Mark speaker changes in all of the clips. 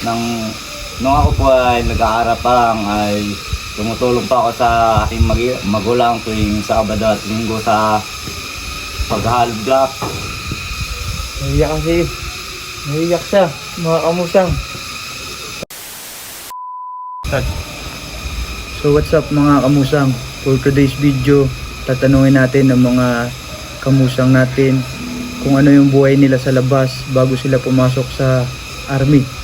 Speaker 1: Nang, nung ako po ay nag-aaral pa lang ay tumutulong pa ako sa aking magi- magulang tuwing Sabado at Linggo sa block.
Speaker 2: Naiyak kasi. Naiyak siya. Mga kamusang. So what's up mga kamusang? For today's video, tatanungin natin ng mga kamusang natin kung ano yung buhay nila sa labas bago sila pumasok sa army.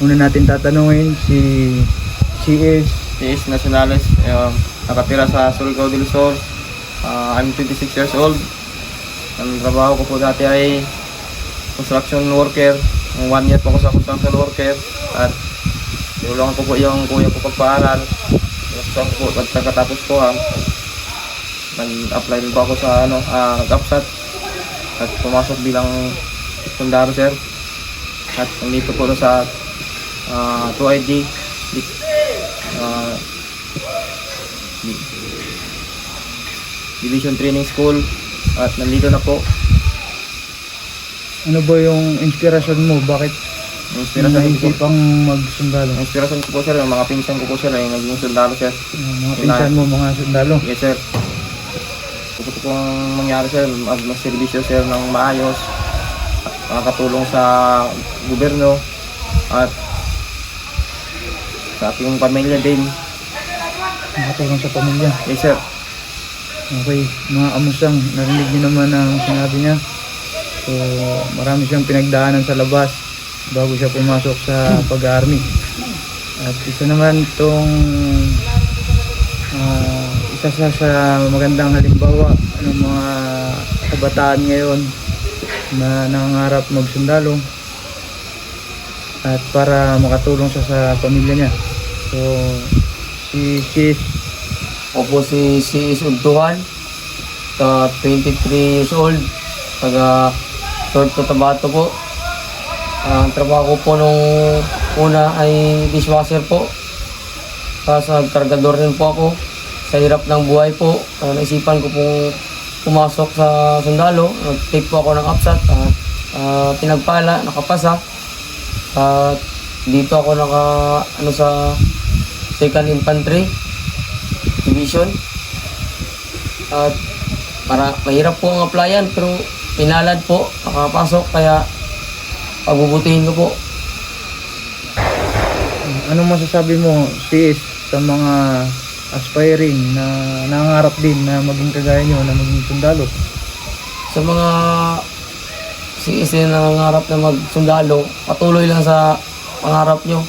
Speaker 2: Una natin tatanungin si si is
Speaker 3: is Nacionales, uh, nakatira sa Surigao del Sur. Uh, I'm 26 years old. Ang trabaho ko po dati ay construction worker. One year po ako sa construction worker. At tulungan ko po yung kuya ko pagpaaral. Tapos po, at pagkatapos po ha, nag-apply din po ako sa ano, uh, nag-upsat. At pumasok bilang sundaro sir. At nandito po sa uh, 2ID uh, Di- Division Training School at nandito na po.
Speaker 2: Ano ba yung inspirasyon mo? Bakit
Speaker 3: inspirasyon ko po.
Speaker 2: naisipang magsundalo?
Speaker 3: inspirasyon ko po sir. Yung mga pinsan ko po sir ay naging sundalo sir.
Speaker 2: Yung mga pinsan mo, mga sundalo.
Speaker 3: yes sir. Gusto ko pong mangyari sir. Mag magservisyo sir ng maayos. At makakatulong sa gobyerno at sa ating pamilya din
Speaker 2: Makatulong sa pamilya.
Speaker 3: yes sir
Speaker 2: Okay, mga kamusang, narinig niyo naman ang sinabi niya. So, marami siyang pinagdaanan sa labas bago siya pumasok sa pag-army. At isa naman itong ah, isa sa, sa magandang halimbawa ng mga kabataan ngayon na nangangarap magsundalo at para makatulong siya sa pamilya niya. So, si Sis
Speaker 4: Ako po si si Suntuhan, ta 23 years old, taga North Cotabato po. Ang trabaho ko po nung una ay dishwasher po. Tapos nagkargador rin po ako. Sa hirap ng buhay po, uh, naisipan ko pong pumasok sa sundalo. Nag-take po ako ng upsat at ah, pinagpala, nakapasa. At dito ako naka ano sa second infantry division. At para mahirap po ang applyan pero pinalad po nakapasok kaya pagbubutihin ko po.
Speaker 2: Anong masasabi mo, sis, sa mga aspiring na nangarap din na maging kagaya nyo, na maging sundalo?
Speaker 4: Sa mga CS na nangangarap na magsundalo, patuloy lang sa pangarap nyo.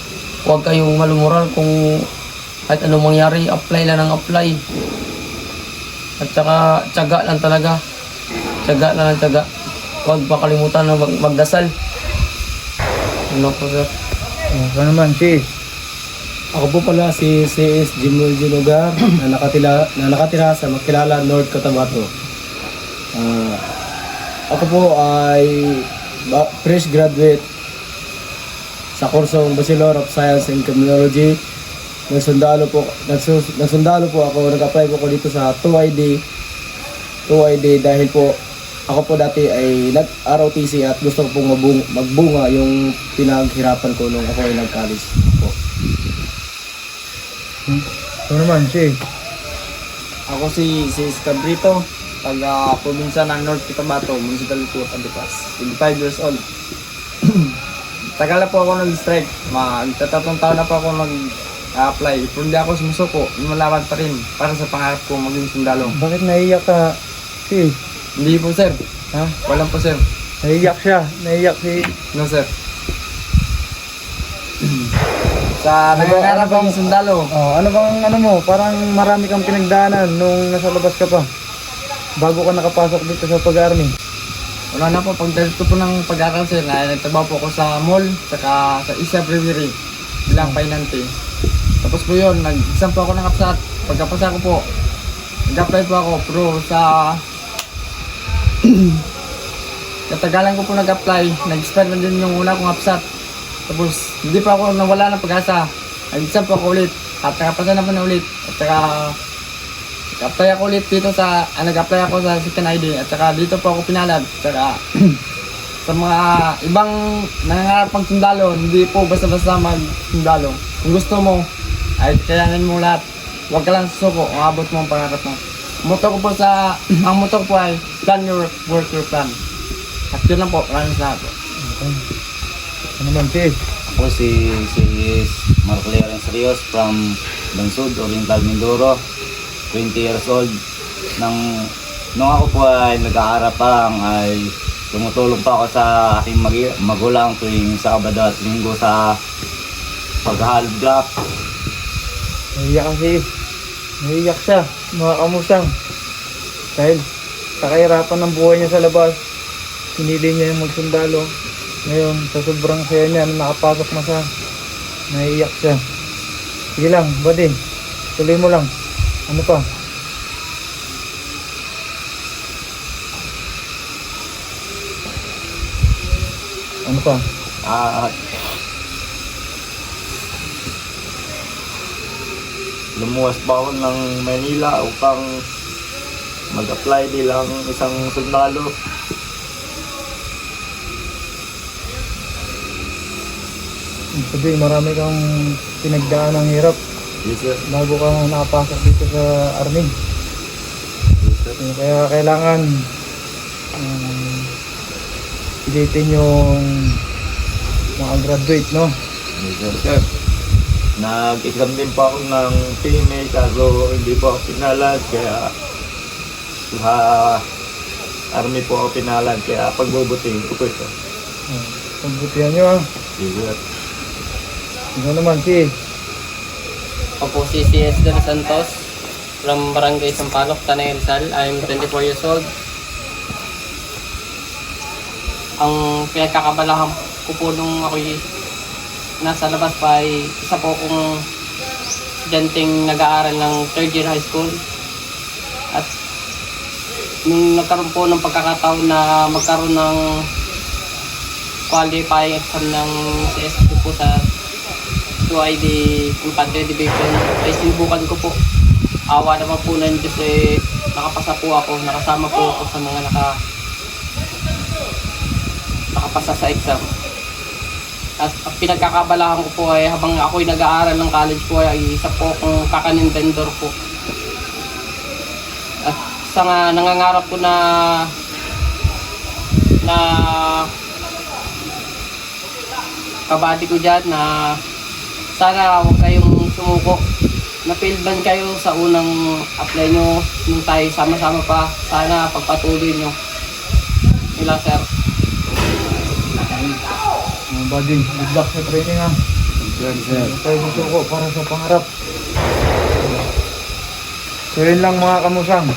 Speaker 4: Huwag kayong malumural kung kahit anong mangyari, apply lang ng apply. At saka, tiyaga lang talaga. Tiyaga lang ng tiyaga. Huwag pa kalimutan na mag- magdasal. Ano po sir?
Speaker 2: Uh, ka naman, sis.
Speaker 5: Ako po pala si CS Jimul Junugar na nakatira, na nakatira sa Makilala, North Cotabato. Ah, ako po ay fresh graduate sa kursong Bachelor of Science in Criminology. Nagsundalo po, nagsus, nagsundalo po ako, nag-apply po ako dito sa 2ID. 2ID dahil po ako po dati ay nag-ROTC at gusto ko pong mabung, magbunga yung pinaghirapan ko nung ako ay nag-college po.
Speaker 2: Hmm? Ikaw naman, sis.
Speaker 3: Ako si si Cabrito, taga probinsya ng North Cotabato, Municipality of Antipas. 25 years old. Tagal na po ako nag-strike. Magtatatong taon na po ako nag-apply. Pero hindi ako sumusuko. Lumalaban pa rin para sa pangarap ko maging sundalo.
Speaker 2: Bakit naiyak ka, sis?
Speaker 3: Hindi po sir.
Speaker 2: Ha?
Speaker 3: Walang po sir.
Speaker 2: Naiyak siya. Naiyak si...
Speaker 3: No sir. sa nangangarap
Speaker 2: ano bang-
Speaker 3: akong sundalo.
Speaker 2: Oh, ano bang ano mo? Parang marami kang pinagdaanan nung nasa labas ka pa. Bago ka nakapasok dito sa pag-army.
Speaker 3: Wala na po, pagdalit ko po ng pag-aaral sir, na nagtrabaho po ako sa mall, saka sa Isla Brewery, bilang painante. Tapos po yun, nag-exam po ako ng kapsat. Pagkapasa ko po, nag-apply po ako, pero sa katagalan ko po nag-apply, nag-expire na din yung una kong kapsat. Tapos, hindi pa ako nawala ng pag-asa. Nag-exam po ako ulit, at nakapasa naman na ulit. At saka, Nag-apply ako ulit dito sa, ah, nag-apply ako sa second ID at saka dito po ako pinalad. At saka, sa mga ibang nangangarap pang sundalo, hindi po basta-basta mag-sundalo. Kung gusto mo, ay kailangan mo lahat. Huwag ka lang susuko, umabot mo ang pangarap mo. Moto ko po sa, ang moto ko po ay, plan your work, work your plan. At yun lang po, maraming salamat po.
Speaker 2: Ano naman, sis?
Speaker 1: Ako si, si Mark Clarence Rios from Bansud, Oriental Mindoro. 20 years old. Nang, nung ako po ay nag-aaral pa lang ay tumutulong pa ako sa aking magi- magulang tuwing Sabado at Linggo sa paghahalog block.
Speaker 2: Naiyak kasi. Naiyak siya, mga kamusang. Dahil sa kahirapan ng buhay niya sa labas, pinili niya yung magsundalo. Ngayon, sa sobrang saya niya, nung nakapasok na siya, naiyak siya. Sige lang, buddy. Tuloy mo lang. Ano pa? Ano pa?
Speaker 1: At lumuwas pa ako ng Manila upang mag-apply bilang isang sundalo.
Speaker 2: Sabi, marami kang pinagdaan ng hirap
Speaker 1: Yes, sir.
Speaker 2: bago ka nakapasok dito sa army.
Speaker 1: Yes, sir.
Speaker 2: Kaya kailangan um, pilitin yung mga graduate, no?
Speaker 1: Yes, sir. sir. Nag-exam din pa ako ng PMA kaso hindi po ako pinalad kaya sa army po ako pinalad kaya pagbubuting ko po ito.
Speaker 2: Uh, pagbutihan nyo, ah.
Speaker 1: Sir.
Speaker 2: Ikaw naman, si
Speaker 6: Ako po si CS Del Santos from Barangay Sampaloc, Tanay Rizal. I'm 24 years old. Ang pinagkakabalahan ko po nung ako'y nasa labas pa ay isa po kong estudyanteng nag-aaral ng third year high school. At nung nagkaroon po ng pagkakataon na magkaroon ng qualifying exam ng CSD po sa QID Infantry Division ay sinubukan ko po. Awa naman po ng Diyos eh, nakapasa po ako, nakasama po ako sa mga naka nakapasa sa exam. At ang pinagkakabalahan ko po ay habang ako'y nag-aaral ng college po ay isa po akong kakanin vendor po. At sa nga nangangarap ko na na kabati ko dyan na sana huwag kayong sumuko. Na-failban kayo sa unang apply nyo nung tayo sama-sama pa. Sana pagpatuloy nyo. Nila sir.
Speaker 2: Buddy, good luck sa training, ha? Huwag tayo susuko para sa pangarap. So yun lang mga kamusang.